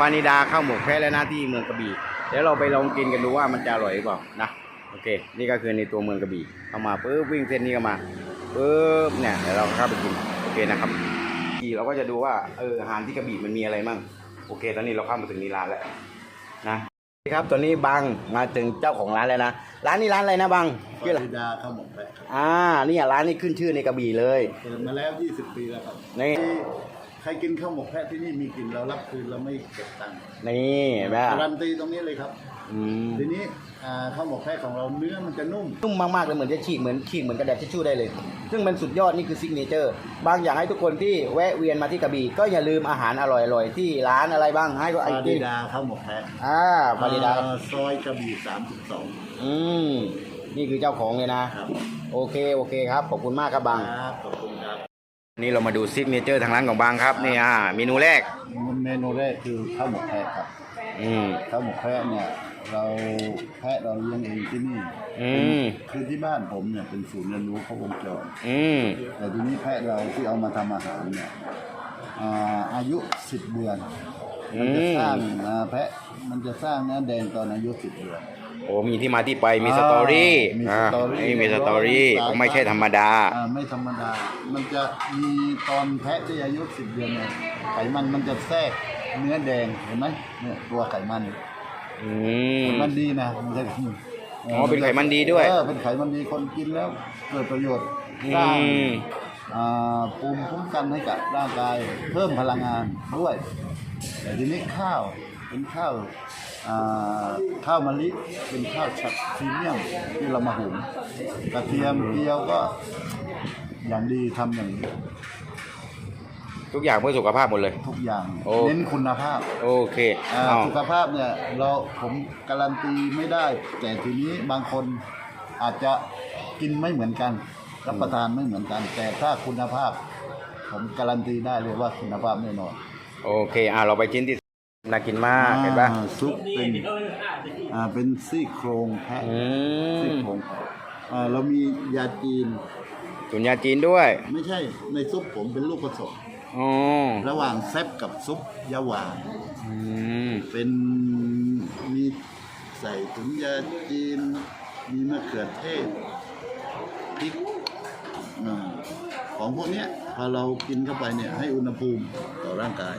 ฟานิดาข้าวหมกแพะและหน้าที่เมืองกระบี่เดี๋ยวเราไปลองกินกันดูว่ามันจะอร่อยหรือเปล่านะโอเค นี่ก็คือในตัวเมืองกระบี่เข้ามาปุ๊บวิ่งเส้นนี้เข้ามาปุ๊บเนี่ยเดี๋ยวเราเข้าไปกินโอเคนะครับทีเราก็จะดูว่าเอออาหารที่กระบี่มันมีอะไรมั่งโอเค ตอนนี้เราเข้ามาถึงในร้านแล้วนะครับตอนนี้บังมาถึงเจ้าของร้านแล้วนะร้านนี้ร้านอะไรนะบังฟชื่ออะไรริดาข้าวหมกแพะครับอ่านี่อะร้านนี้ขึ้นชื่อในกระบี่เลยเปิดมาแล้ว 20 ปีแล้วครับนี่ ใครกินข้าวหมกแพะที่นี่มีกินเรารับคืนเราไม่เก็บตังค์นี่แม่การันตีตรงนี้เลยครับ อืมทีนี้อ่าข้าวหมกแพะของเราเนื้อมันจะนุ่ม นุ่มมากๆเลยเหมือนจะฉีกเหมือนฉีกเหมือนกระดาษทิชชู่ได้เลย ซึ่งมันสุดยอดนี่คือซิกเนเจอร์ บางอย่างให้ทุกคนที่แวะเวียนมาที่กระบี่ก็อย่าลืมอาหารอร่อยๆ ที่ร้านอะไรบ้างให้ก็ไอ้ฟาริที่ดาข้าวหมกแพะอ่าฟาริดา เอ่อซอยกระบี่32อืม นี่คือเจ้าของเลยนะ ครับโอเค โอเคครับ ขอบคุณมากครับบางครับขอบคุณครับ นี่เรามาดูซิกเนเจอร์ทางร้านของบางครับนี่อ่าเมนูแรกเมนูแรกคือข้าวหมกแพะครับอืมข้าวหมกแพะเนี่ยเราแพะเราเลี้ยงเองที่นี่อืมคือที่บ้านผมเนี่ยเป็นศูนย์เรียนรู้ข้าววงจรอืมแต่ทีนี้แพะเราที่เอามาทำอาหารเนี่ยอ่าอายุ10เดือนมันจะสร้างอ่าแพะมันจะสร้างเนื้อแดงตอนอายุ10เดือนโอ้มีที่มาที่ไปมีสตอรี่มีอ่าสตอรี่นี่มีสตอรี่ก็ไม่ใช่ธรรมดา อ่าไม่ธรรมดา มันจะมีตอนแพะที่อายุ10เดือนเนี่ยไขมันมันจะแทรกเนื้อแดงเห็นไหมเนี่ยตัวไขมันอืมไขมันดีนะมันจะอ๋อเป็นไขมันดีด้วย เออเป็นไขมันดีคนกินแล้วเกิดประโยชน์อืสร้างมอ่าภูมิคุ้มกันให้กับร่างกาย เพิ่มพลังงานด้วย แต่ทีนี้ข้าวเป็นข้าวอ่า ข้าวมะลิเป็นข้าวชัดพรีเมียมที่เรามาหุงกระเทียมเจียวก็อย่างดีทำอย่างนี้ทุกอย่างเพื่อสุขภาพหมดเลย ทุกอย่างโอ้ เน้นคุณภาพโอเคอ่าเอาสุขภาพเนี่ยเราผมการันตีไม่ได้ แต่ทีนี้บางคนอาจจะกินไม่เหมือนกันรับประทานไม่เหมือนกัน แต่ถ้าคุณภาพ ผมการันตีได้เลยว่าคุณภาพแน่นอน โอเคอ่าเราไปชิ้นที่ น่ากินมากเห็นปะอ่าซุปเป็นอ่าเป็นซี่โครงแพะอืซี่มโครงแพะอ่าเรามียาจีนตุนยาจีนด้วยไม่ใช่ในซุปผมเป็นลูกผสมอ๋อระหว่างแซบกับซุปยาหวาน อืมเป็นมีใส่ถุงยาจีน มีมะเขือเทศพริกอาของพวกเนี้ยพอเรากินเข้าไปเนี่ยให้อุณหภูมิต่อร่างกาย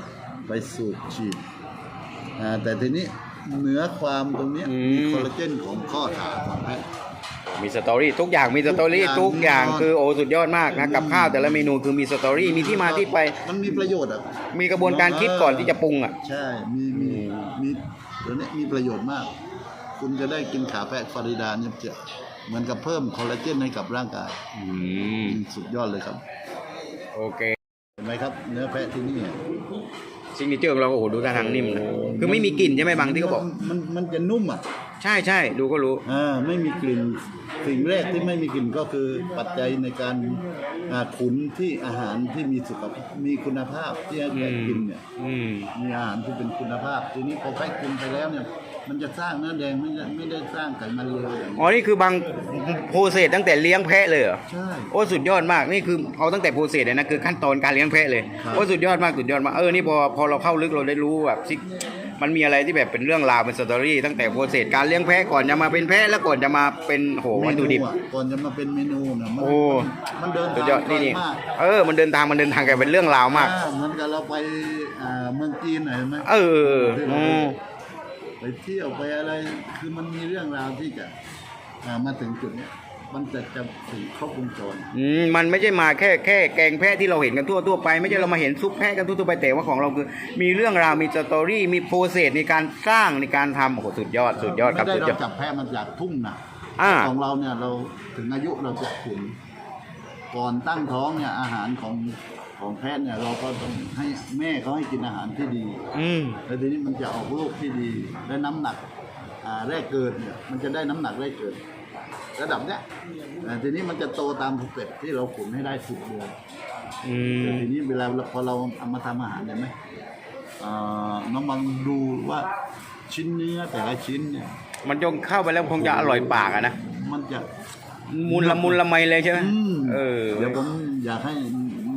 ไปสูบฉีด อ่าแต่ทีนี้เนื้อความตรงเนี้ยมีคอลลาเจนของข้อขาของแพะ มีสตอรี่ทุกอย่างมีสตอรี่ทุทุกอากอย่ย่างงคือโอ้สุดยอดมากนะ กับข้าวแต่ละเมนูคือมีสตอรี่มีที่มาที่ไป มันมีประโยชน์อะ มีกระบวนการคิดก่อนที่จะปรุงอะ ใช่ มีมีมีเดี๋ยวนี้มีประโยชน์มาก คุณจะได้กินขาแพะฟาริดาเนี่ยจะเหมือนกับเพิ่มคอลลาเจนให้กับร่างกายอืมสุดยอดเลยครับ โอเคเห็นไหมครับเนื้อแพะที่นี่อะซิงเกิลเจอร์ของเราก็โอ้โหดูท่าทางนิ่มนะคือไม่มีกลิ่นใช่ไหมบางที่เขาบอก มันมันจะนุ่มอะใช่ใช่ดูก็รู้อ่าไม่มีกลิ่นสิ่งแรกที่ไม่มีกลิ่นก็คือปัจจัยในการอ่าขุนที่อาหารที่มีสุขภาพมีคุณภาพที่ให้แพะกินเนี่ยอืมมีอาหารที่เป็นคุณภาพ ทีนี้พอแพะกินไปแล้วเนี่ย มันจะสร้างเนื้อแดงไม่ได้ไม่ได้สร้างไขมันเลวอย่างอ๋อนี่คือบางโปรเซสตั้งแต่เลี้ยงแพะเลยเหรอ ใช่ โอ้สุดยอดมากนี่คือเอาตั้งแต่โปรเซสเลยนะคือขั้นตอนการเลี้ยงแพะเลยครับ โอ้สุดยอดมากสุดยอดมากเออนี่พอพอเราเข้าลึกเราได้รู้แบบซิมันมีอะไรที่แบบเป็นเรื่องราวเป็นสตอรี่ตั้งแต่โปรเซสการเลี้ยงแพะก่อนจะมาเป็นแพะแล้วก่อนจะมาเป็นโหวัตถุดิบ เมนูอะก่อนจะมาเป็นเมนูนะมันโอ้ มันเดินสุดทางยอดไกลนี่นี่มากเออมันเดินทางมันเดินทางกันเป็นเรื่องราวมาก อ่เหมือนกับเราไปอ่าเมืองจีนหน่อยเห็นไหมเอออืม ไปเที่ยวไปอะไรคือมันมีเรื่องราวที่จะอ่ามาถึงจุดเนี้ยมันจะจะถึงครบวงจรอืมมันไม่ใช่มาแค่แค่แกงแพะที่เราเห็นกันทั่วทั่วไป ไม่ใช่เรามาเห็นซุปแพะกันทั่วทั่วไปแต่ว่าของเราคือ มีเรื่องราวมีสตอรี่มีโปรเซสในการสร้างในการทำโอ้โหสุดยอดสุดยอดครับไม่ได้สุดยอดเราจับแพะมันจากทุ่งนะอ่าของเราเนี่ยเราถึงอายุเราจะขุนก่อนตั้งท้องเนี่ยอาหารของ ของแพะเนี่ยเราก็ต้องให้แม่เขาให้กินอาหารที่ดีอืม แล้วทีนี้มันจะออกลูกที่ดีและน้ำหนักอ่าแรกเกิดเนี่ยมันจะได้น้ำหนักแรกเกิด ระดับเนี้ยแต่ทีนี้มันจะโตตามสเต็ปที่เราขุนให้ได้สิบเดือน อืม แต่ทีนี้เวลาพอเราเอามาทำอาหารเห็นไหมอ่าน้องบังดูว่าชิ้นเนื้อแต่ละชิ้นเนี่ย มันจงเข้าไปแล้วคงจะอร่อยปากอะนะมันจะมุนละมุนละไมเลยใช่ไหมอืมเออ เดี๋ยวผมอยากให้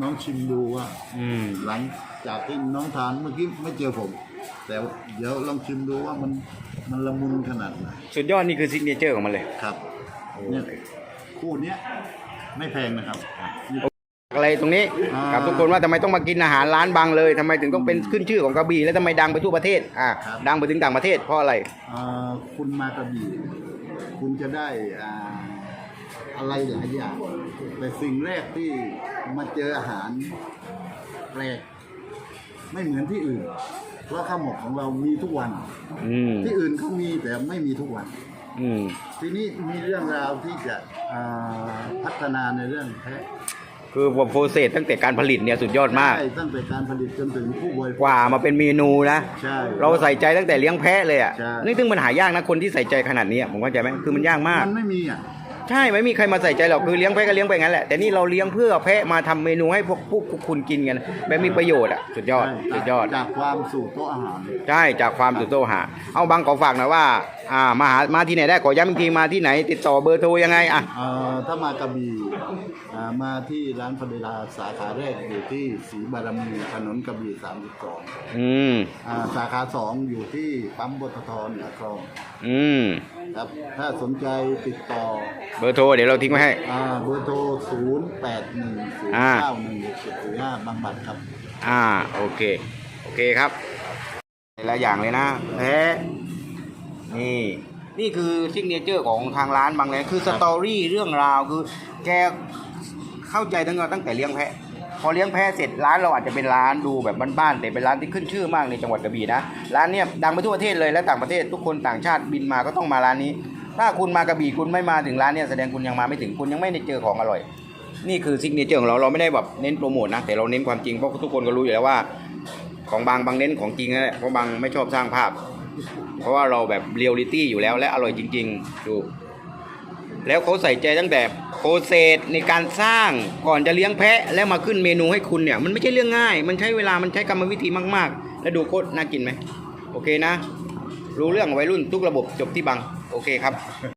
น้องชิมดูว่าอืม หลังจากที่น้องทานเมื่อกี้ไม่เจอผม แต่เดี๋ยวลองชิมดูว่ามันมันละมุนขนาดไหนสุดยอดนี่คือซิกเนเจอร์ของมันเลย ครับเนี่ยคู่เนี้ยไม่แพงนะครับ อะไรตรงนี้อ่า กับทุกคนว่าทำไมต้องมากินอาหารร้านบางเลยทำไมถึงต้องเป็นขึ้นชื่อของกระบี่แล้วทำไมดังไปทั่วประเทศอ่าครับดังไปถึงต่างประเทศเพราะอะไร เอ่อคุณมากระบี่คุณจะได้อ่า อะไรหลายอย่าง แต่สิ่งแรกที่มาเจออาหารแปลกไม่เหมือนที่อื่น เพราะข้าวหมกของเรามีทุกวัน อืมที่อื่นก็มีแต่ไม่มีทุกวัน อืมทีนี้มีเรื่องราวที่จะอ่าพัฒนาในเรื่องแพะคือโปรเซสตั้งแต่การผลิตเนี่ยสุดยอดมาก ใช่ตั้งแต่การผลิตจนถึงผู้บริโภคกว่ามาเป็นเมนูนะ ใช่ เราใส่ใจตั้งแต่เลี้ยงแพะเลยอะใช่ นี่ซึ่งมันหายากนะคนที่ใส่ใจขนาดนี้อะผมเข้าใจไหมคือมันยากมาก มันไม่มีอะ ใช่ไม่มีใครมาใส่ใจหรอกคือเลี้ยงแพะก็เลี้ยงไปงั้นแหละแต่นี่เราเลี้ยงเพื่อแพะมาทำเมนูให้พวกพวกคุณกินกันแบบมีประโยชน์อะสุดยอดใช่สุดยอด จากความสู่โต๊ะอาหารเลยใช่จากความสุดโตหา เอาบังขอฝากหน่อยว่าอ่ามาหามาที่ไหนได้ขอย้ำอีกทีมาที่ไหน ติดต่อเบอร์โทรยังไงอะ เอ่อถ้ามากระบี่อ่ามาที่ร้านพเดลาสาขาแรกอยู่ที่ศรีบารมีถนนกระบี่32อืม อ่าสาขาสองอยู่ที่ปั๊มบททเหนือคลองอืม ครับถ้าสนใจติดต่อ เบอร์โทรเดี๋ยวเราทิ้งไว้ให้ อ่าเบอร์โทร 0 8 1 0 อ่า 9 1 7 4 5บางบัตรครับ อ่าโอเค โอเคครับแต่ละอย่างเลยนะแพะนี่นี่คือซิกเนเจอร์ของทางร้านบางแลคือสตอรี่เรื่องราวคือแกเข้าใจตั้งแต่ตั้งแต่เลี้ยงแพะ พอเลี้ยงแพะเสร็จร้านเราอาจจะเป็นร้านดูแบบบ้านๆแต่เป็นร้านที่ขึ้นชื่อมากในจังหวัดกระบี่นะร้านเนี้ยดังไปทั่วประเทศเลยและต่างประเทศทุกคนต่างชาติบินมาก็ต้องมาร้านนี้ ถ้าคุณมากระบี่คุณไม่มาถึงร้านเนี้ยแสดงคุณยังมาไม่ถึงคุณยังไม่ได้เจอของอร่อย นี่คือซิกเนเจอร์ของเราเราไม่ได้แบบเน้นโปรโมทนะแต่เราเน้นความจริงเพราะทุกคนก็รู้อยู่แล้วว่า ของบางบางเน้นของจริงนะเพราะบางไม่ชอบสร้างภาพ เพราะว่าเราแบบเรียลลิตี้อยู่แล้วและอร่อยจริง ๆ ดูแล้วเขาใส่ใจตั้งแต่โปรเซสในการสร้างก่อนจะเลี้ยงแพะ แล้วมาขึ้นเมนูให้คุณเนี่ย มันไม่ใช่เรื่องง่าย มันใช้เวลามันใช้กรรมวิธีมาก ๆ แล้วดูโคตรน่ากินไหมโอเคนะ รู้เรื่องวัยรุ่นทุกระบบจบที่บัง โอเคครับ